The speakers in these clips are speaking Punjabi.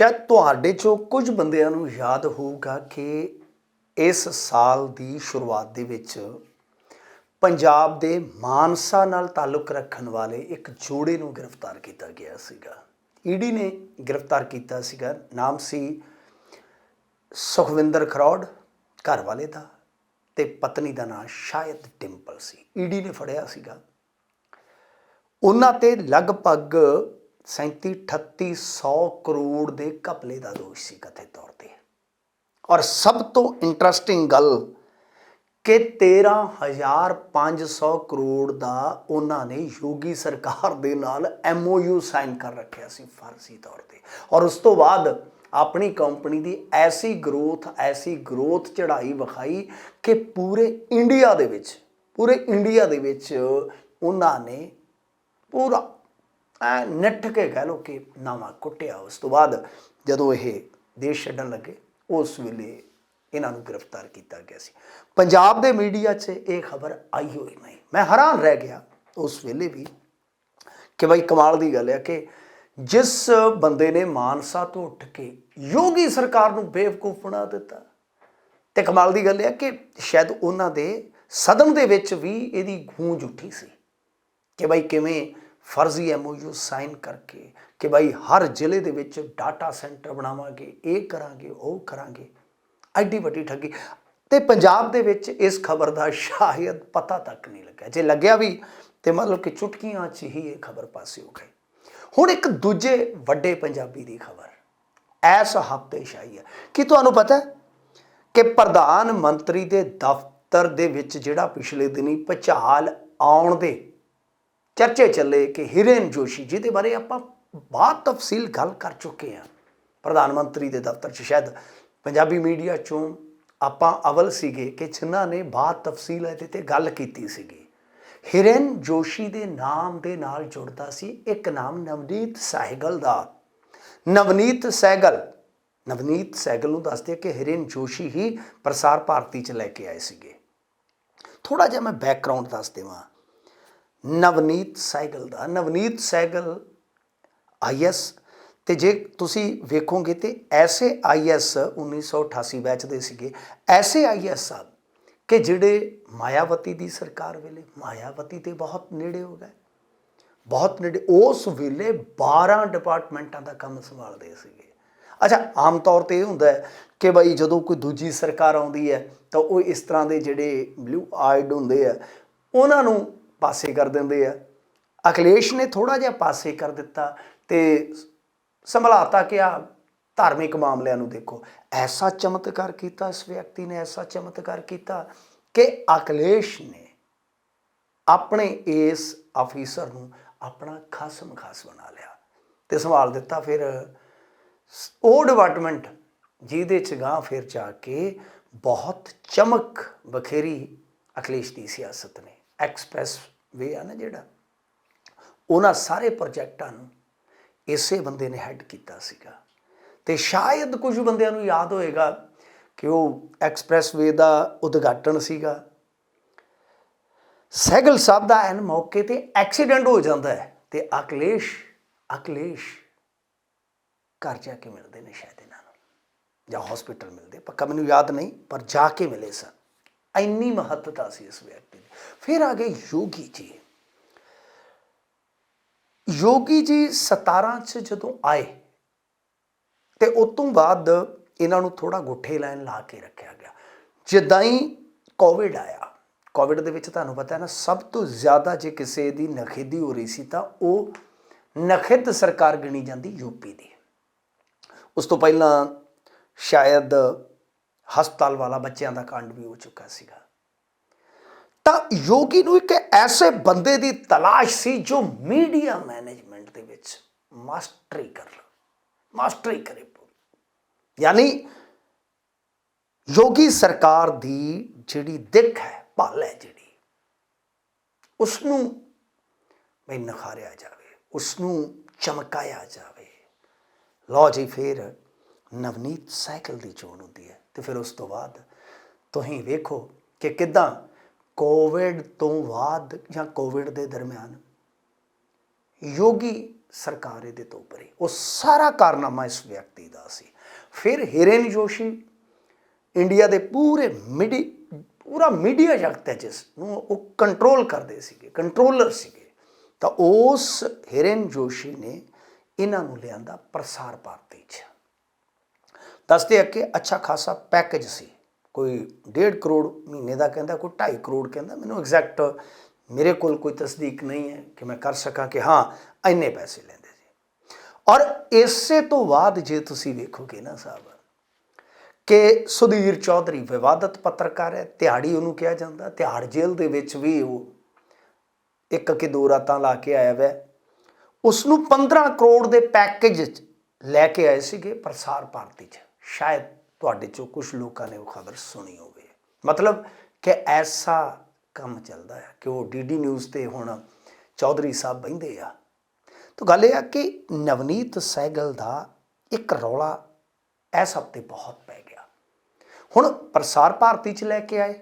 ਸ਼ਾਇਦ ਤੁਹਾਡੇ ਚੋਂ ਕੁਝ ਬੰਦਿਆਂ ਨੂੰ ਯਾਦ ਹੋਊਗਾ ਕਿ ਇਸ ਸਾਲ ਦੀ ਸ਼ੁਰੂਆਤ ਦੇ ਵਿੱਚ ਪੰਜਾਬ ਦੇ ਮਾਨਸਾ ਨਾਲ ਤਾਲੁਕ ਰੱਖਣ ਵਾਲੇ ਇੱਕ ਜੋੜੇ ਨੂੰ ਗ੍ਰਿਫਤਾਰ ਕੀਤਾ ਗਿਆ ਸੀਗਾ। ਈਡੀ ਨੇ ਗ੍ਰਿਫਤਾਰ ਕੀਤਾ ਸੀਗਾ। ਨਾਮ ਸੀ ਸੁਖਵਿੰਦਰ ਖਰੋੜ, ਘਰ ਵਾਲੇ ਦਾ ਤੇ ਪਤਨੀ ਦਾ ਨਾਮ ਸ਼ਾਇਦ ਟਿੰਪਲ ਸੀ। ਈਡੀ ਨੇ ਫੜਿਆ ਸੀਗਾ। ਉਹਨਾਂ ਤੇ ਲਗਭਗ 37 3800 ਕਰੋੜ ਦੇ ਘਪਲੇ ਦਾ ਦੋਸ਼ ਸੀ ਕਥਿਤ ਤੌਰ ਤੇ। ਔਰ ਸਭ ਤੋਂ ਇੰਟਰਸਟਿੰਗ ਗੱਲ ਕਿ 13500 ਕਰੋੜ ਦਾ ਉਹਨਾਂ ਨੇ ਯੋਗੀ ਸਰਕਾਰ ਦੇ ਨਾਲ ਐਮਓਯੂ ਸਾਈਨ ਕਰ ਰੱਖਿਆ ਸੀ ਫਰਜ਼ੀ ਤੌਰ ਤੇ। ਔਰ ਉਸ ਤੋਂ ਬਾਅਦ ਆਪਣੀ ਕੰਪਨੀ ਦੀ ਐਸੀ ਗਰੋਥ ਐਸੀ ਗਰੋਥ ਚੜ੍ਹਾਈ ਵਿਖਾਈ ਕਿ ਪੂਰੇ ਇੰਡੀਆ ਦੇ ਵਿੱਚ, ਪੂਰੇ ਇੰਡੀਆ ਦੇ ਵਿੱਚ ਉਹਨਾਂ ਨੇ ਪੂਰਾ ਨੱਠ ਕੇ ਕਹਿ ਲੋ ਕਿ ਨਾਮਾ ਕੁੱਟਿਆ। ਉਸ ਤੋਂ ਬਾਅਦ ਜਦੋਂ ਇਹ ਦੇਸ਼ ਛੱਡਣ ਲੱਗੇ, ਉਸ ਵੇਲੇ ਇਹਨਾਂ ਨੂੰ ਗ੍ਰਿਫਤਾਰ ਕੀਤਾ ਗਿਆ ਸੀ। ਪੰਜਾਬ ਦੇ ਮੀਡੀਆ 'ਚ ਇਹ ਖਬਰ ਆਈ ਹੋਈ ਨਹੀਂ। ਮੈਂ ਹੈਰਾਨ ਰਹਿ ਗਿਆ ਉਸ ਵੇਲੇ ਵੀ ਕਿ ਬਈ ਕਮਾਲ ਦੀ ਗੱਲ ਹੈ ਕਿ ਜਿਸ ਬੰਦੇ ਨੇ ਮਾਨਸਾ ਤੋਂ ਉੱਠ ਕੇ ਯੋਗੀ ਸਰਕਾਰ ਨੂੰ ਬੇਵਕੂਫ ਬਣਾ ਦਿੱਤਾ। ਤੇ ਕਮਾਲ ਦੀ ਗੱਲ ਹੈ ਕਿ ਸ਼ਾਇਦ ਉਹਨਾਂ ਦੇ ਸਦਨ ਦੇ ਵਿੱਚ ਵੀ ਇਹਦੀ ਗੂੰਜ ਉੱਠੀ ਸੀ ਕਿ ਭਾਈ ਕਿਵੇਂ ਫਰਜ਼ੀ ਐਮਓਯੂ ਸਾਈਨ ਕਰਕੇ ਕਿ ਭਾਈ ਹਰ ਜ਼ਿਲ੍ਹੇ ਦੇ ਵਿੱਚ ਡਾਟਾ ਸੈਂਟਰ ਬਣਾਵਾਂਗੇ, ਇਹ ਕਰਾਂਗੇ, ਉਹ ਕਰਾਂਗੇ। ਐਡੀ ਵੱਡੀ ਠੱਗੀ। ਤੇ ਪੰਜਾਬ ਦੇ ਵਿੱਚ ਇਸ ਖਬਰ ਦਾ ਸ਼ਾਇਦ ਪਤਾ ਤੱਕ ਨਹੀਂ ਲੱਗਿਆ। ਜੇ ਲੱਗਿਆ ਵੀ, ਤੇ ਮਤਲਬ ਕਿ ਚੁਟਕੀਆਂ 'ਚ ਹੀ ਇਹ ਖਬਰ ਪਾਸੇ ਹੋ ਗਈ। ਹੁਣ ਇੱਕ ਦੂਜੇ ਵੱਡੇ ਪੰਜਾਬੀ ਦੀ ਖਬਰ। ਐਸ ਹਫ਼ਤੇ ਸ਼ਾਹੀ ਹੈ। ਕੀ ਤੁਹਾਨੂੰ ਪਤਾ ਹੈ ਕਿ ਪ੍ਰਧਾਨ ਮੰਤਰੀ ਦੇ ਦਫ਼ਤਰ ਦੇ ਵਿੱਚ ਜਿਹੜਾ ਪਿਛਲੇ ਦਿਨੀ ਭਚਾਲ ਆਉਣ ਦੇ ਚਰਚੇ ਚੱਲੇ ਕਿ ਹਿਰਨ ਜੋਸ਼ੀ, ਜਿਹਦੇ ਬਾਰੇ ਆਪਾਂ ਬਹੁਤ ਤਫਸੀਲ ਗੱਲ ਕਰ ਚੁੱਕੇ ਹਾਂ। ਪ੍ਰਧਾਨ ਮੰਤਰੀ ਦੇ ਦਫ਼ਤਰ 'ਚ ਸ਼ਾਇਦ ਪੰਜਾਬੀ ਮੀਡੀਆ 'ਚੋਂ ਆਪਾਂ ਅਵਲ ਸੀਗੇ ਕਿ ਜਿਨ੍ਹਾਂ ਨੇ ਬਹੁਤ ਤਫਸੀਲ ਇਹਦੇ ਤੇ ਗੱਲ ਕੀਤੀ ਸੀਗੀ। ਹਿਰਨ ਜੋਸ਼ੀ ਦੇ ਨਾਮ ਦੇ ਨਾਲ ਜੁੜਦਾ ਸੀ ਇੱਕ ਨਾਮ ਨਵਨੀਤ ਸਹਿਗਲ ਦਾ। ਨਵਨੀਤ ਸਹਿਗਲ ਨਵਨੀਤ ਸਹਿਗਲ ਨੂੰ ਦੱਸਦੇ ਕਿ ਹਿਰਨ ਜੋਸ਼ੀ ਹੀ ਪ੍ਰਸਾਰ ਭਾਰਤੀ 'ਚ ਲੈ ਕੇ ਆਏ ਸੀਗੇ। ਥੋੜਾ ਜਿਹਾ ਮੈਂ ਬੈਕਗ੍ਰਾਉਂਡ ਦੱਸ ਦੇਵਾਂ। ਨਵਨੀਤ ਸਹਿਗਲ ਦਾ। ਨਵਨੀਤ ਸਹਿਗਲ ਆਈਐਸ ਤੇ ਜੇ ਤੁਸੀਂ ਵੇਖੋਗੇ ਤੇ ਐਸੇ ਆਈਐਸ 1988 ਬੈਚ ਦੇ ਸੀਗੇ। ਐਸੇ ਆਈਐਸ ਸਾਹਿਬ ਕਿ ਜਿਹੜੇ ਮਾਇਆਵਤੀ ਦੀ ਸਰਕਾਰ ਵੇਲੇ, ਮਾਇਆਵਤੀ ਤੇ ਬਹੁਤ ਨੇੜੇ ਹੋ ਗਏ। ਬਹੁਤ ਨੇੜੇ, ਉਸ ਵੇਲੇ 12 ਡਿਪਾਰਟਮੈਂਟਾਂ ਦਾ ਕੰਮ ਸੰਭਾਲਦੇ ਸੀਗੇ। ਅੱਛਾ, ਆਮ ਤੌਰ ਤੇ ਇਹ ਹੁੰਦਾ ਕਿ ਬਈ ਜਦੋਂ ਕੋਈ ਦੂਜੀ ਸਰਕਾਰ ਆਉਂਦੀ ਹੈ ਤਾਂ ਉਹ ਇਸ ਤਰ੍ਹਾਂ ਦੇ ਜਿਹੜੇ ਬਲੂ ਆਈਡ ਹੁੰਦੇ ਆ, ਉਹਨਾਂ ਨੂੰ ਪਾਸੇ ਕਰ ਦਿੰਦੇ ਆ। ਅਖਿਲੇਸ਼ ਨੇ ਥੋੜਾ ਜਿਹਾ ਪਾਸੇ ਕਰ ਦਿੱਤਾ ਤੇ ਸੰਭਲਾਤਾ ਕਿ ਆ ਧਾਰਮਿਕ ਮਾਮਲਿਆਂ ਨੂੰ ਦੇਖੋ। ਐਸਾ ਚਮਤਕਾਰ ਕੀਤਾ, ਇਸ ਵਿਅਕਤੀ ਨੇ ਐਸਾ ਚਮਤਕਾਰ ਕੀਤਾ ਕਿ ਅਖਿਲੇਸ਼ ਨੇ ਆਪਣੇ ਇਸ ਅਫੀਸਰ ਨੂੰ ਆਪਣਾ ਖਾਸਮ ਖਾਸ ਬਣਾ ਲਿਆ ਤੇ ਸੰਭਾਲ ਦਿੱਤਾ। ਫਿਰ ਉਹ ਡਿਪਾਰਟਮੈਂਟ ਜਿਹਦੇ ਚ ਗਾਂ ਫਿਰ ਜਾ ਕੇ ਬਹੁਤ ਚਮਕ ਬਖੇਰੀ ਅਖਿਲੇਸ਼ ਦੀ ਸਿਆਸਤ ਨੇ। ਐਕਸਪ੍ਰੈਸ ਵੇ ਆ ਨਾ ਜਿਹੜਾ, ਉਹਨਾਂ ਸਾਰੇ ਪ੍ਰੋਜੈਕਟਾਂ ਨੂੰ ਇਸੇ ਬੰਦੇ ਨੇ ਹੈਡ ਕੀਤਾ ਸੀਗਾ। ਤੇ ਸ਼ਾਇਦ ਕੁਝ ਬੰਦਿਆਂ ਨੂੰ ਯਾਦ ਹੋਏਗਾ ਕਿ ਉਹ ਐਕਸਪ੍ਰੈਸ ਵੇ ਦਾ ਉਦਘਾਟਨ ਸੀਗਾ। ਸਹਿਗਲ ਸਾਹਿਬ ਦਾ ਐਨ ਮੌਕੇ ਤੇ ਐਕਸੀਡੈਂਟ ਹੋ ਜਾਂਦਾ ਹੈ ਤੇ ਅਕਲੇਸ਼ ਅਕਲੇਸ਼ ਘਰ ਜਾ ਕੇ ਮਿਲਦੇ ਨੇ ਸ਼ਾਇਦ ਇਹਨਾਂ ਨੂੰ, ਜਾਂ ਹਸਪੀਟਲ ਮਿਲਦੇ ਪੱਕਾ ਮੈਨੂੰ ਯਾਦ ਨਹੀਂ, ਪਰ ਜਾ ਕੇ ਮਿਲੇ ਸਨ। ਇੰਨੀ ਮਹੱਤਤਾ ਸੀ ਇਸ ਵਿਅਕਤੀ ਦੀ। ਫਿਰ ਆ ਗਏ ਯੋਗੀ ਜੀ। ਯੋਗੀ ਜੀ 17 ਚ ਜਦੋਂ ਆਏ, ਤੇ ਉਸ ਤੋਂ ਬਾਅਦ ਇਹਨਾਂ ਨੂੰ ਥੋੜਾ ਗੁੱਠੇ ਲਾਈਨ ਲਾ ਕੇ ਰੱਖਿਆ ਗਿਆ। ਜਿੱਦਾਂ ਹੀ ਕੋਵਿਡ ਆਇਆ ਕੋਵਿਡ ਦੇ ਵਿੱਚ ਤੁਹਾਨੂੰ ਪਤਾ ਹੈ ਨਾ, ਸਭ ਤੋਂ ਜ਼ਿਆਦਾ ਜੇ ਕਿਸੇ ਦੀ ਨਖੇਦੀ ਹੋ ਰਹੀ ਸੀ ਤਾਂ ਉਹ ਨਖਿੱਧ ਸਰਕਾਰ ਗਿਣੀ ਜਾਂਦੀ ਯੂਪੀ ਦੀ। ਉਸ ਤੋਂ ਪਹਿਲਾਂ ਸ਼ਾਇਦ ਹਸਪਤਾਲ ਵਾਲਾ ਬੱਚਿਆਂ ਦਾ ਕਾਂਡ ਵੀ ਹੋ ਚੁੱਕਾ ਸੀਗਾ। ਤਾਂ ਯੋਗੀ ਨੂੰ ਇੱਕ ਐਸੇ ਬੰਦੇ ਦੀ ਤਲਾਸ਼ ਸੀ ਜੋ ਮੀਡੀਆ ਮੈਨੇਜਮੈਂਟ ਦੇ ਵਿੱਚ ਮਾਸਟਰੀ ਕਰ ਲੇ, ਮਾਸਟਰੀ ਕਰੇ। ਪੂਰੀ ਯਾਨੀ ਯੋਗੀ ਸਰਕਾਰ ਦੀ ਜਿਹੜੀ ਦਿੱਖ ਹੈ, ਭਲ ਹੈ ਜਿਹੜੀ ਉਸ ਨੂੰ ਬਈ ਨਖਾਰਿਆ ਜਾਵੇ ਉਸ ਨੂੰ ਚਮਕਾਇਆ ਜਾਵੇ। ਲਓ ਜੀ, ਫਿਰ ਨਵਨੀਤ ਸਾਈਕਲ ਦੀ ਚੋਣ ਹੁੰਦੀ ਹੈ। ਤੇ ਫਿਰ ਉਸ ਤੋਂ ਬਾਅਦ ਤੁਸੀਂ ਵੇਖੋ ਕਿ ਕਿਦਾਂ ਕੋਵਿਡ ਤੋਂ ਬਾਅਦ ਜਾਂ ਕੋਵਿਡ ਦੇ ਦਰਮਿਆਨ ਯੋਗੀ ਸਰਕਾਰ ਇਹਦੇ ਤੋਂ ਉੱਪਰ ਉਹ ਸਾਰਾ ਕਾਰਨਾਮਾ ਇਸ ਵਿਅਕਤੀ ਦਾ ਸੀ। ਫਿਰ ਹਿਰਨ ਜੋਸ਼ੀ ਇੰਡੀਆ ਦੇ ਪੂਰੇ ਮਿਡੀ, ਪੂਰਾ ਮੀਡੀਆ ਜਗਤ ਹੈ ਜਿਸ ਨੂੰ ਉਹ ਕੰਟਰੋਲ ਕਰਦੇ ਸੀਗੇ ਕੰਟਰੋਲਰ ਸੀਗੇ। ਤਾਂ ਉਸ ਹਿਰਨ ਜੋਸ਼ੀ ਨੇ ਇਹਨਾਂ ਨੂੰ ਲਿਆਂਦਾ ਪ੍ਰਸਾਰ ਭਾਰਤੀ 'ਚ। ਦੱਸਦੇ ਆ ਕਿ ਅੱਛਾ ਖਾਸਾ ਪੈਕੇਜ ਸੀ। ਕੋਈ 1.5 ਕਰੋੜ ਮਹੀਨੇ ਦਾ ਕਹਿੰਦਾ, ਕੋਈ 2.5 ਕਰੋੜ ਕਹਿੰਦਾ। ਮੈਨੂੰ ਐਗਜ਼ੈਕਟ ਮੇਰੇ ਕੋਲ ਕੋਈ ਤਸਦੀਕ ਨਹੀਂ ਹੈ ਕਿ ਮੈਂ ਕਰ ਸਕਾਂ ਕਿ ਹਾਂ, ਇੰਨੇ ਪੈਸੇ ਲੈਂਦੇ ਸੀ। ਔਰ ਇਸੇ ਤੋਂ ਬਾਅਦ ਜੇ ਤੁਸੀਂ ਵੇਖੋਗੇ ਨਾ ਸਾਹਿਬ, ਕਿ ਸੁਧੀਰ ਚੌਧਰੀ ਵਿਵਾਦਤ ਪੱਤਰਕਾਰ ਹੈ ਤਿਹਾੜੀ ਉਹਨੂੰ ਕਿਹਾ ਜਾਂਦਾ। ਤਿਹਾੜ ਜੇਲ੍ਹ ਦੇ ਵਿੱਚ ਵੀ ਉਹ ਇੱਕ ਕਿ ਦੋ ਰਾਤਾਂ ਲਾ ਕੇ ਆਇਆ ਵੈ। ਉਸ ਨੂੰ 15 ਕਰੋੜ ਦੇ ਪੈਕੇਜ 'ਚ ਲੈ ਕੇ ਆਏ ਸੀਗੇ ਪ੍ਰਸਾਰ ਭਾਰਤੀ 'ਚ। ਸ਼ਾਇਦ ਤੁਹਾਡੇ ਚੋਂ ਕੁਝ ਲੋਕਾਂ ਨੇ ਉਹ ਖਬਰ ਸੁਣੀ ਹੋਵੇ ਮਤਲਬ ਕਿ ਐਸਾ ਕੰਮ ਚੱਲਦਾ ਹੈ ਕਿ ਉਹ ਡੀਡੀ ਨਿਊਜ਼ ਤੇ ਹੁਣ ਚੌਧਰੀ ਸਾਹਿਬ ਬਹਿੰਦੇ ਆ ਤਾਂ ਗੱਲ ਇਹ ਆ ਕਿ ਨਵਨੀਤ ਸਹਿਗਲ ਦਾ ਇੱਕ ਰੌਲਾ ਇਸ ਹਫ਼ਤੇ ਬਹੁਤ ਪੈ ਗਿਆ ਹੁਣ ਪ੍ਰਸਾਰ ਭਾਰਤੀ 'ਚ ਲੈ ਕੇ ਆਏ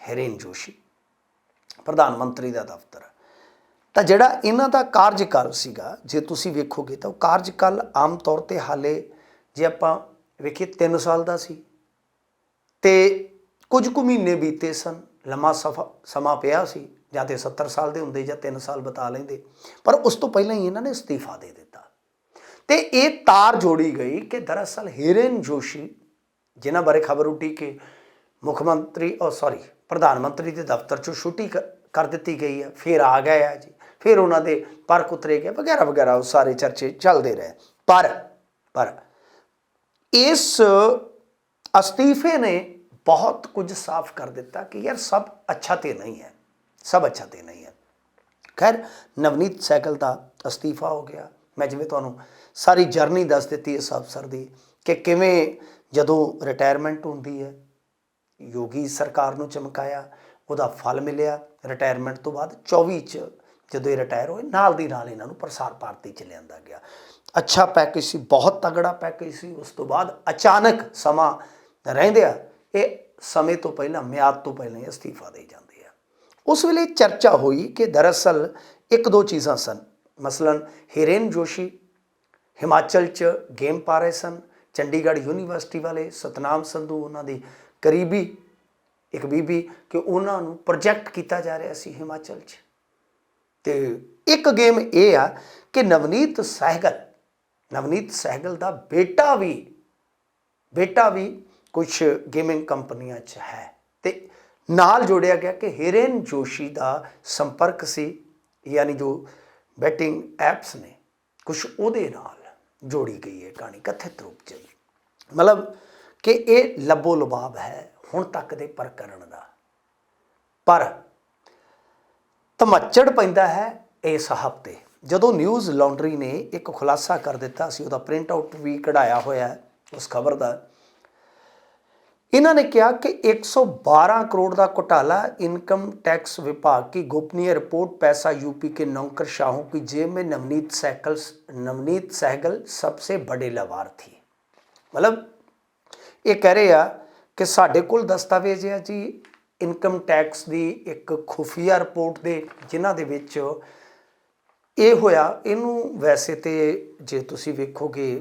ਹੈਰੇਨ ਜੋਸ਼ੀ ਪ੍ਰਧਾਨ ਮੰਤਰੀ ਦਾ ਦਫ਼ਤਰ ਤਾਂ ਜਿਹੜਾ ਇਹਨਾਂ ਦਾ ਕਾਰਜਕਾਲ ਸੀਗਾ ਜੇ ਤੁਸੀਂ ਵੇਖੋਗੇ ਤਾਂ ਉਹ ਕਾਰਜਕਾਲ ਆਮ ਤੌਰ ਤੇ ਹਾਲੇ ਜੇ ਆਪਾਂ ਵੇਖੀਏ 3 ਸਾਲ ਦਾ ਸੀ। ਤੇ ਕੁਝ ਕੁ ਮਹੀਨੇ ਬੀਤੇ ਸਨ। ਲੰਮਾ ਸਫਾ, ਸਮਾਂ ਪਿਆ ਸੀ। ਜਾਂ ਤੇ 70 ਸਾਲ ਦੇ ਹੁੰਦੇ ਜਾਂ 3 ਸਾਲ ਬਤਾ ਲੈਂਦੇ। ਪਰ ਉਸ ਤੋਂ ਪਹਿਲਾਂ ਹੀ ਇਹਨਾਂ ਨੇ ਅਸਤੀਫਾ ਦੇ ਦਿੱਤਾ। ਤੇ ਇਹ ਤਾਰ ਜੋੜੀ ਗਈ ਕਿ ਦਰਅਸਲ ਹਿਰਨ ਜੋਸ਼ੀ, ਜਿਨ੍ਹਾਂ ਬਾਰੇ ਖਬਰ ਉੱਠੀ ਕਿ ਮੁੱਖ ਮੰਤਰੀ ਔਰ ਸੌਰੀ ਪ੍ਰਧਾਨ ਮੰਤਰੀ ਦੇ ਦਫ਼ਤਰ ਚੋਂ ਛੁੱਟੀ ਕ- ਕਰ ਦਿੱਤੀ ਗਈ ਹੈ, ਫਿਰ ਆ ਗਏ ਆ ਜੀ। ਫਿਰ ਉਹਨਾਂ ਦੇ ਪਰ ਕੁਤਰੇ ਗਏ, ਵਗੈਰਾ ਵਗੈਰਾ, ਉਹ ਸਾਰੇ ਚਰਚੇ ਚੱਲਦੇ ਰਹੇ। ਪਰ ਪਰ ਇਸ ਅਸਤੀਫੇ ਨੇ ਬਹੁਤ ਕੁਝ ਸਾਫ਼ ਕਰ ਦਿੱਤਾ ਕਿ ਯਾਰ ਸਭ ਅੱਛਾ ਤੇ ਨਹੀਂ ਹੈ, ਸਭ ਅੱਛਾ ਤੇ ਨਹੀਂ ਹੈ। ਖੈਰ, ਨਵਨੀਤ ਸੈਕਲ ਦਾ ਅਸਤੀਫਾ ਹੋ ਗਿਆ। ਮੈਂ ਜਿਵੇਂ ਤੁਹਾਨੂੰ ਸਾਰੀ ਜਰਨੀ ਦੱਸ ਦਿੱਤੀ ਇਸ ਅਫਸਰ ਦੀ ਕਿ ਕਿਵੇਂ ਜਦੋਂ ਰਿਟਾਇਰਮੈਂਟ ਹੁੰਦੀ ਹੈ, ਯੋਗੀ ਸਰਕਾਰ ਨੂੰ ਚਮਕਾਇਆ, ਉਹਦਾ ਫਲ ਮਿਲਿਆ। ਰਿਟਾਇਰਮੈਂਟ ਤੋਂ ਬਾਅਦ 24 ਚ ਜਦੋਂ ਇਹ ਰਿਟਾਇਰ ਹੋਏ, ਨਾਲ ਦੀ ਨਾਲ ਇਹਨਾਂ ਨੂੰ ਪ੍ਰਸਾਰ ਭਾਰਤੀ ਚ ਲਿਆਂਦਾ ਗਿਆ। ਅੱਛਾ ਪੈਕੇਜ ਸੀ, ਬਹੁਤ ਤਗੜਾ ਪੈਕੇਜ ਸੀ, ਉਸ ਤੋਂ ਬਾਅਦ ਅਚਾਨਕ ਸਮਾਂ ਰਹਿੰਦਿਆ ਇਹ ਸਮੇਂ ਤੋਂ ਪਹਿਲਾਂ, ਮਿਆਦ ਤੋਂ ਪਹਿਲਾਂ ਹੀ ਅਸਤੀਫਾ ਦੇ ਜਾਂਦੇ ਆ ਉਸ ਵੇਲੇ ਚਰਚਾ ਹੋਈ ਕਿ ਦਰਅਸਲ ਇੱਕ ਦੋ ਚੀਜ਼ਾਂ ਸਨ। ਮਸਲਨ ਹਿਰਨ ਜੋਸ਼ੀ ਹਿਮਾਚਲ ਚ ਗੇਮ ਪਾ ਰਹੇ ਸਨ। ਚੰਡੀਗੜ੍ਹ ਯੂਨੀਵਰਸਿਟੀ ਵਾਲੇ ਸਤਨਾਮ ਸੰਧੂ ਉਹਨਾਂ ਦੀ ਕਰੀਬੀ ਇੱਕ ਬੀਬੀ ਕਿ ਉਹਨਾਂ ਨੂੰ ਪ੍ਰੋਜੈਕਟ ਕੀਤਾ ਜਾ ਰਿਹਾ ਸੀ ਹਿਮਾਚਲ 'ਚ। ਤੇ ਇੱਕ ਗੇਮ ਇਹ ਆ ਕਿ ਨਵਨੀਤ ਸਹਿਗਲ ਨਵਨੀਤ ਸਹਿਗਲ ਦਾ ਬੇਟਾ ਵੀ ਬੇਟਾ ਵੀ ਕੁਝ ਗੇਮਿੰਗ ਕੰਪਨੀਆਂ 'ਚ ਹੈ। ਤੇ ਨਾਲ ਜੋੜਿਆ ਗਿਆ ਕਿ ਹਿਰਨ ਜੋਸ਼ੀ ਦਾ ਸੰਪਰਕ ਸੀ, ਯਾਨੀ ਜੋ ਬੈਟਿੰਗ ਐਪਸ ਨੇ ਕੁਝ ਉਹਦੇ ਨਾਲ ਜੋੜੀ ਗਈ ਹੈ ਕਹਾਣੀ, ਕਥਿਤ ਰੂਪ 'ਚ ਮਤਲਬ ਕਿ ਇਹ ਲੱਬੋ ਲਬਾਬ ਹੈ ਹੁਣ ਤੱਕ ਦੇ ਪ੍ਰਕਰਣ ਦਾ। ਪਰ ਧਮੱਚੜ ਪੈਂਦਾ ਹੈ ਇਸ ਹਫ਼ਤੇ। ਜਦੋਂ ਨਿਊਜ਼ ਲਾਂਡਰੀ ਨੇ ਇੱਕ ਖੁਲਾਸਾ ਕਰ ਦਿੱਤਾ ਸੀ ਉਹਦਾ ਪ੍ਰਿੰਟ ਆਊਟ ਵੀ ਕਢਾਇਆ ਹੋਇਆ ਹੈ ਉਸ ਖਬਰ ਦਾ ਇਹਨਾਂ ਨੇ ਕਿਹਾ ਕਿ 112 करोड़ का घोटाला इनकम टैक्स विभाग की गोपनीय रिपोर्ट पैसा यूपी के नौकरशाहों की जेब में नवनीत सहगल नवनीत सहगल सबसे बड़े लवार थी मतलब ਇਹ ਕਹਿ ਰਹੇ ਆ ਕਿ ਸਾਡੇ ਕੋਲ ਦਸਤਾਵੇਜ਼ ਹੈ ਜੀ ਇਨਕਮ ਟੈਕਸ ਦੀ ਇੱਕ ਖੁਫੀਆ ਰਿਪੋਰਟ ਦੇ ਜਿਨ੍ਹਾਂ ਦੇ ਵਿੱਚ ਇਹ ਹੋਇਆ, ਇਹਨੂੰ ਵੈਸੇ ਤੇ ਜੇ ਤੁਸੀਂ ਵੇਖੋਗੇ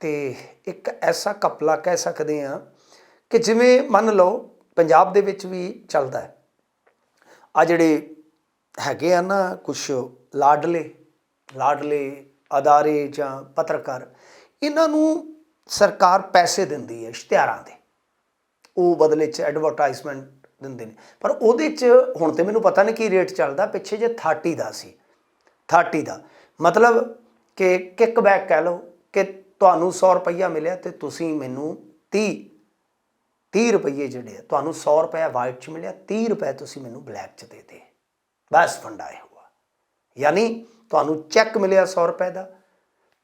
ਤੇ ਇੱਕ ਐਸਾ ਕਪਲਾ ਕਹਿ ਸਕਦੇ ਆ ਕਿ ਜਿਵੇਂ ਮੰਨ ਲਓ ਪੰਜਾਬ ਦੇ ਵਿੱਚ ਵੀ ਚੱਲਦਾ ਹੈ। ਆ ਜਿਹੜੇ ਹੈਗੇ ਆ ਨਾ ਕੁਝ ਲਾਡਲੇ ਲਾਡਲੇ ਅਦਾਰੇ ਜਾਂ ਪੱਤਰਕਾਰ, ਇਹਨਾਂ ਨੂੰ ਸਰਕਾਰ ਪੈਸੇ ਦਿੰਦੀ ਹੈ ਇਸ਼ਤਿਹਾਰਾਂ ਦੇ। ਉਹ ਬਦਲੇ 'ਚ ਐਡਵਰਟਾਈਜ਼ਮੈਂਟ ਦਿੰਦੇ ਨੇ। ਪਰ ਉਹਦੇ 'ਚ ਹੁਣ ਤੇ ਮੈਨੂੰ ਪਤਾ ਨਹੀਂ ਕੀ ਰੇਟ ਚੱਲਦਾ, ਪਿੱਛੇ ਜੇ 30 ਦਾ ਸੀ। 30 ਦਾ। ਮਤਲਬ ਕਿ ਕਿਕ ਬੈਕ ਕਹਿ ਲਓ ਕਿ ਤੁਹਾਨੂੰ 100 ਰੁਪਈਆ ਮਿਲਿਆ ਤੇ ਤੁਸੀਂ ਮੈਨੂੰ 30 30 ਰੁਪਏ ਜਿਹੜੇ ਆ, ਤੁਹਾਨੂੰ 100 ਰੁਪਏ ਵਾਈਟ 'ਚ ਮਿਲਿਆ 30 ਰੁਪਏ ਤੁਸੀਂ ਮੈਨੂੰ ਬਲੈਕ 'ਚ ਦੇ ਦੇ। ਬਸ ਫੰਡਾ ਇਹ ਹੁਆ। ਯਾਨੀ ਤੁਹਾਨੂੰ ਚੈੱਕ ਮਿਲਿਆ 100 ਰੁਪਏ ਦਾ।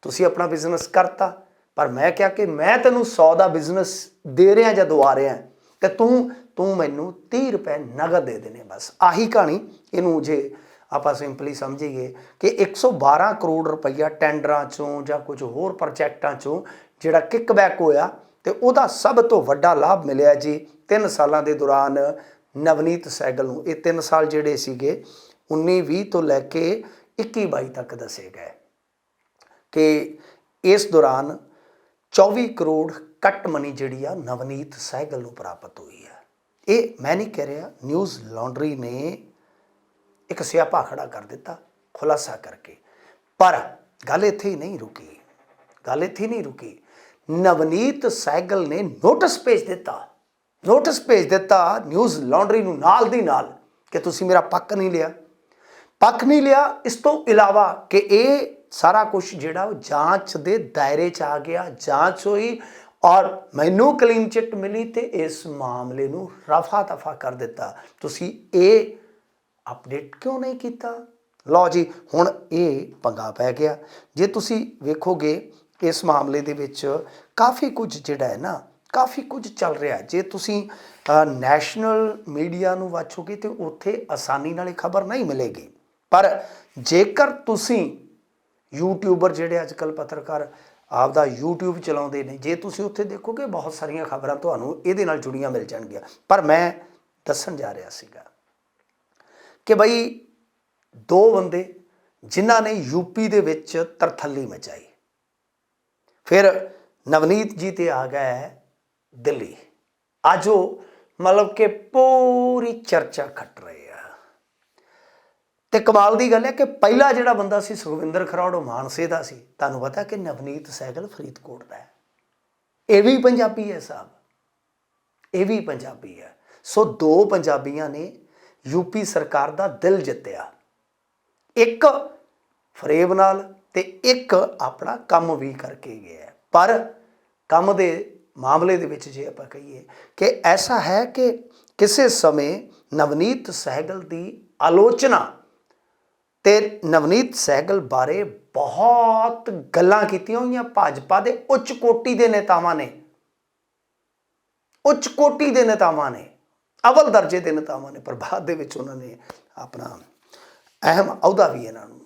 ਤੁਸੀਂ ਆਪਣਾ ਬਿਜ਼ਨਸ ਕਰਤਾ। ਪਰ ਮੈਂ ਕਿਹਾ ਕਿ ਮੈਂ ਤੈਨੂੰ 100 ਦਾ ਬਿਜ਼ਨਸ ਦੇ ਰਿਹਾ ਜਾਂ ਦਵਾ ਰਿਹਾ, ਤੇ ਤੂੰ ਤੂੰ ਮੈਨੂੰ 30 ਰੁਪਏ ਨਗਦ ਦੇ ਦੇਣੇ ਬਸ। ਆਹੀ ਕਹਾਣੀ ਇਹਨੂੰ ਜੇ ਆਪਾਂ ਸਿੰਪਲੀ ਸਮਝੀਏ ਕਿ 112 ਕਰੋੜ ਰੁਪਈਆ ਟੈਂਡਰਾਂ ਚੋਂ ਜਾਂ ਕੁਝ ਹੋਰ ਪ੍ਰੋਜੈਕਟਾਂ ਚੋਂ ਜਿਹੜਾ ਕਿਕਬੈਕ ਹੋਇਆ ਤੇ ਉਹਦਾ ਸਭ ਤੋਂ ਵੱਡਾ ਲਾਭ ਮਿਲਿਆ ਜੀ 3 ਸਾਲਾਂ ਦੇ ਦੌਰਾਨ ਨਵਨੀਤ ਸੈਗਲ ਨੂੰ। ਇਹ 3 ਸਾਲ ਜਿਹੜੇ ਸੀਗੇ 19 20 ਤੋਂ ਲੈ ਕੇ 21 22 ਤੱਕ ਦੱਸੇ ਗਏ ਕਿ ਇਸ ਦੌਰਾਨ 24 ਕਰੋੜ ਕੱਟ ਮਨੀ ਜਿਹੜੀ ਆ ਨਵਨੀਤ ਸਹਿਗਲ ਨੂੰ ਪ੍ਰਾਪਤ ਹੋਈ ਆ ਇਹ ਮੈਂ ਨਹੀਂ ਕਹਿ ਰਿਹਾ, ਨਿਊਜ਼ ਲਾਂਡਰੀ ਨੇ ਇੱਕ ਸਿਆਪਾ ਖੜਾ ਕਰ ਦਿੱਤਾ, ਖੁਲਾਸਾ ਕਰਕੇ। ਪਰ ਗੱਲ ਇੱਥੇ ਹੀ ਨਹੀਂ ਰੁਕੀ। ਗੱਲ ਇੱਥੇ ਨਹੀਂ ਰੁਕੀ। ਨਵਨੀਤ ਸੈਗਲ ਨੇ ਨੋਟਿਸ ਭੇਜ ਦਿੱਤਾ। ਨੋਟਿਸ ਭੇਜ ਦਿੱਤਾ ਨਿਊਜ਼ ਲਾਂਡਰੀ ਨੂੰ ਨਾਲ ਦੀ ਨਾਲ ਕਿ ਤੁਸੀਂ ਮੇਰਾ ਪੱਕ ਨਹੀਂ ਲਿਆ। ਪੱਖ ਨਹੀਂ ਲਿਆ, ਇਸ ਤੋਂ ਇਲਾਵਾ ਕਿ ਇਹ ਸਾਰਾ ਕੁਝ ਜਿਹੜਾ ਉਹ ਜਾਂਚ ਦੇ ਦਾਇਰੇ 'ਚ ਆ ਗਿਆ, ਜਾਂਚ ਹੋਈ ਔਰ ਮੈਨੂੰ ਕਲੀਨ ਚਿੱਟ ਮਿਲੀ ਤੇ ਇਸ ਮਾਮਲੇ ਨੂੰ ਰਫਾ ਦਫਾ ਕਰ ਦਿੱਤਾ। ਤੁਸੀਂ ਇਹ ਅਪਡੇਟ ਕਿਉਂ ਨਹੀਂ ਕੀਤਾ? ਲਓ ਜੀ, ਹੁਣ ਇਹ ਪੰਗਾ ਪੈ ਗਿਆ। ਜੇ ਤੁਸੀਂ ਵੇਖੋਗੇ, ਇਸ ਮਾਮਲੇ ਦੇ ਵਿੱਚ ਕਾਫੀ ਕੁਝ ਜਿਹੜਾ ਹੈ ਨਾ, ਕਾਫੀ ਕੁਝ ਚੱਲ ਰਿਹਾ ਜੇ ਤੁਸੀਂ ਨੈਸ਼ਨਲ ਮੀਡੀਆ ਨੂੰ ਵਾਚੋਗੇ ਤੇ ਉੱਥੇ ਆਸਾਨੀ ਨਾਲ ਇਹ ਖਬਰ ਨਹੀਂ ਮਿਲੇਗੀ। ਪਰ ਜੇਕਰ ਤੁਸੀਂ ਯੂਟਿਊਬਰ ਜਿਹੜੇ ਅੱਜ ਕੱਲ ਪੱਤਰਕਾਰ ਆਪਦਾ YouTube ਚਲਾਉਂਦੇ ਨੇ, ਜੇ ਤੁਸੀਂ ਉੱਥੇ ਦੇਖੋਗੇ, ਬਹੁਤ ਸਾਰੀਆਂ ਖਬਰਾਂ ਤੁਹਾਨੂੰ ਇਹਦੇ ਨਾਲ ਜੁੜੀਆਂ ਮਿਲ ਜਾਣਗੀਆਂ। ਪਰ ਮੈਂ ਦੱਸਣ ਜਾ ਰਿਹਾ ਸੀਗਾ ਕਿ ਬਈ ਦੋ ਬੰਦੇ ਜਿਨ੍ਹਾਂ ਨੇ ਯੂਪੀ ਦੇ ਵਿੱਚ ਤਰਥੱਲੀ ਮਚਾਈ। ਫਿਰ ਨਵਨੀਤ ਜੀ ਤੇ ਆ ਗਿਆ ਦਿੱਲੀ। ਅੱਜ ਉਹ ਮਤਲਬ ਕਿ ਪੂਰੀ ਚਰਚਾ ਖੱਟ ਰਹੇ ਆ। ਤੇ ਕਮਾਲ ਦੀ ਗੱਲ ਹੈ ਕਿ ਪਹਿਲਾ ਜਿਹੜਾ ਬੰਦਾ ਸੀ ਸੁਖਵਿੰਦਰ ਖਰੋੜ, ਉਹ ਮਾਨਸੇ ਦਾ ਸੀ। ਤੁਹਾਨੂੰ ਪਤਾ ਕਿ ਨਵਨੀਤ ਸੈਗਲ ਫਰੀਦਕੋਟ ਦਾ ਹੈ। ਇਹ ਵੀ ਪੰਜਾਬੀ ਹੈ ਸਾਹਿਬ ਇਹ ਵੀ ਪੰਜਾਬੀ ਹੈ। ਸੋ ਦੋ ਪੰਜਾਬੀਆਂ ਨੇ ਯੂਪੀ ਸਰਕਾਰ ਦਾ ਦਿਲ ਜਿੱਤਿਆ। ਇੱਕ ਫਰੇਬ ਨਾਲ ਤੇ ਇੱਕ ਆਪਣਾ ਕੰਮ ਵੀ ਕਰਕੇ ਗਿਆ ਪਰ ਕੰਮ ਦੇ ਮਾਮਲੇ ਦੇ ਵਿੱਚ ਜੇ ਆਪਾਂ ਕਹੀਏ ਕਿ ਐਸਾ ਹੈ ਕਿ ਕਿਸੇ ਸਮੇਂ ਨਵਨੀਤ ਸਹਿਗਲ ਦੀ ਆਲੋਚਨਾ ਤੇ ਨਵਨੀਤ ਸਹਿਗਲ ਬਾਰੇ ਬਹੁਤ ਗੱਲਾਂ ਕੀਤੀਆਂ ਹੋਈਆਂ। ਭਾਜਪਾ ਦੇ ਉੱਚ ਕੋਟੀ ਦੇ ਨੇਤਾਵਾਂ ਨੇ। ਉੱਚ ਕੋਟੀ ਦੇ ਨੇਤਾਵਾਂ ਨੇ। ਅਵਲ ਦਰਜੇ ਦੇ ਨੇਤਾਵਾਂ ਨੇ, ਪਰ ਬਾਅਦ ਦੇ ਵਿੱਚ ਉਹਨਾਂ ਨੇ ਆਪਣਾ ਅਹਿਮ ਅਹੁਦਾ ਵੀ ਇਹਨਾਂ ਨੂੰ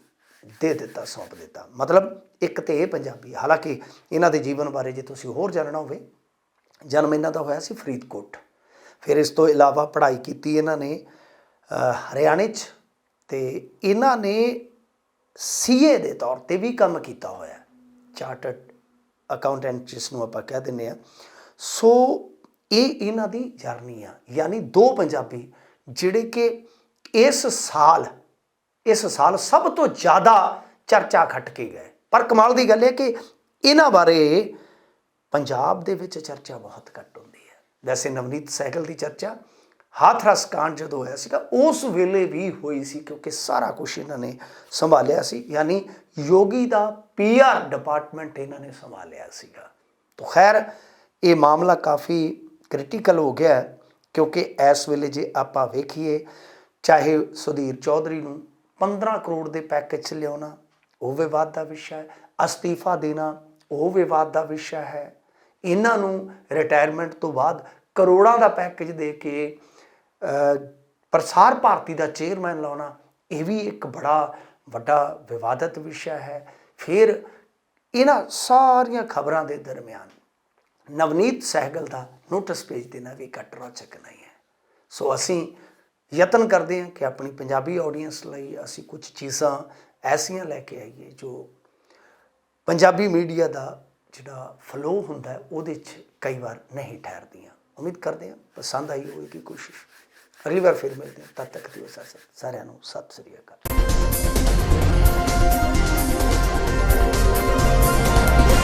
ਦੇ ਦਿੱਤਾ, ਸੌਂਪ ਦਿੱਤਾ। ਮਤਲਬ ਇੱਕ ਤੇ ਇਹ ਪੰਜਾਬੀ ਹਾਲਾਂਕਿ ਇਹਨਾਂ ਦੇ ਜੀਵਨ ਬਾਰੇ ਜੇ ਤੁਸੀਂ ਹੋਰ ਜਾਣਨਾ ਹੋਵੇ, ਜਨਮ ਇਹਨਾਂ ਦਾ ਹੋਇਆ ਸੀ ਫਰੀਦਕੋਟ। ਫਿਰ ਇਸ ਤੋਂ ਇਲਾਵਾ ਪੜ੍ਹਾਈ ਕੀਤੀ ਇਹਨਾਂ ਨੇ ਹਰਿਆਣੇ 'ਚ ਤੇ ਇਹਨਾਂ ਨੇ ਸੀਏ ਦੇ ਤੌਰ ਤੇ ਵੀ ਕੰਮ ਕੀਤਾ ਹੋਇਆ ਚਾਰਟਰਡ ਅਕਾਊਂਟੈਂਟ ਜਿਸ ਨੂੰ ਆਪਾਂ ਕਹਿ ਦਿੰਦੇ ਆ ਸੋ ਇਹ ਇਹਨਾਂ ਦੀ ਜਰਨੀ ਆ, ਯਾਨੀ ਦੋ ਪੰਜਾਬੀ ਜਿਹੜੇ ਕਿ ਇਸ ਸਾਲ ਇਸ ਸਾਲ ਸਭ ਤੋਂ ਜ਼ਿਆਦਾ ਚਰਚਾ ਖੱਟ ਕੇ ਗਏ। ਪਰ ਕਮਾਲ ਦੀ ਗੱਲ ਹੈ ਕਿ ਇਹਨਾਂ ਬਾਰੇ ਪੰਜਾਬ ਦੇ ਵਿੱਚ ਚਰਚਾ ਬਹੁਤ ਘੱਟ ਹੁੰਦੀ ਹੈ। ਵੈਸੇ ਨਵਨੀਤ ਸਹਿਗਲ ਦੀ ਚਰਚਾ ਹਾਥਰਸ ਕਾਂਡ ਜਦੋਂ ਹੋਇਆ ਸੀਗਾ, ਉਸ ਵੇਲੇ ਵੀ ਹੋਈ ਸੀ ਕਿਉਂਕਿ ਸਾਰਾ ਕੁਝ ਇਹਨਾਂ ਨੇ ਸੰਭਾਲਿਆ ਸੀ। ਯਾਨੀ ਯੋਗੀ ਦਾ ਪੀਆਰ ਡਿਪਾਰਟਮੈਂਟ ਇਹਨਾਂ ਨੇ ਸੰਭਾਲਿਆ ਸੀਗਾ। ਤਾਂ ਖੈਰ, ਇਹ ਮਾਮਲਾ ਕਾਫੀ ਕ੍ਰਿਟੀਕਲ ਹੋ ਗਿਆ ਕਿਉਂਕਿ ਇਸ ਵੇਲੇ ਜੇ ਆਪਾਂ ਵੇਖੀਏ, ਚਾਹੇ ਸੁਧੀਰ ਚੌਧਰੀ ਨੂੰ 15 ਕਰੋੜ ਦੇ ਪੈਕੇਜ 'ਚ ਲਿਆਉਣਾ, ਉਹ ਵਿਵਾਦ ਦਾ ਵਿਸ਼ਾ ਹੈ, ਅਸਤੀਫਾ ਦੇਣਾ, ਉਹ ਵਿਵਾਦ ਦਾ ਵਿਸ਼ਾ ਹੈ। ਇਹਨਾਂ ਨੂੰ ਰਿਟਾਇਰਮੈਂਟ ਤੋਂ ਬਾਅਦ ਕਰੋੜਾਂ ਦਾ ਪੈਕੇਜ ਦੇ ਕੇ ਪ੍ਰਸਾਰ ਭਾਰਤੀ ਦਾ ਚੇਅਰਮੈਨ ਲਾਉਣਾ, ਇਹ ਵੀ ਇੱਕ ਬੜਾ ਵੱਡਾ ਵਿਵਾਦਤ ਵਿਸ਼ਾ ਹੈ। ਫਿਰ ਇਹਨਾਂ ਸਾਰੀਆਂ ਖਬਰਾਂ ਦੇ ਦਰਮਿਆਨ ਨਵਨੀਤ ਸਹਿਗਲ ਦਾ ਨੋਟਿਸ ਭੇਜ ਦੇਣਾ ਵੀ ਘੱਟ ਰੋਚਕ ਨਹੀਂ ਹੈ। ਸੋ ਅਸੀਂ ਯਤਨ ਕਰਦੇ ਹਾਂ ਕਿ ਆਪਣੀ ਪੰਜਾਬੀ ਆਡੀਅנס ਲਈ ਅਸੀਂ ਕੁਝ ਚੀਜ਼ਾਂ ਐਸੀਆਂ ਲੈ ਕੇ ਆਈਏ ਜੋ ਪੰਜਾਬੀ ਮੀਡੀਆ ਦਾ ਜਿਹੜਾ ਫਲੋ ਹੁੰਦਾ ਉਹਦੇ 'ਚ ਕਈ ਵਾਰ ਨਹੀਂ ਠਹਿਰਦੀਆਂ। ਉਮੀਦ ਕਰਦੇ ਹਾਂ, ਪਸੰਦ ਆਈ ਹੋਵੇਗੀ ਕੋਸ਼ਿਸ਼। ਅਗਲੀ ਵਾਰ ਫਿਰ ਮਿਲਦੇ ਹਾਂ। ਤਦ ਤੱਕ ਦਿਓ ਸਾਰਿਆਂ ਨੂੰ ਸਤਿ ਸ੍ਰੀ ਅਕਾਲ।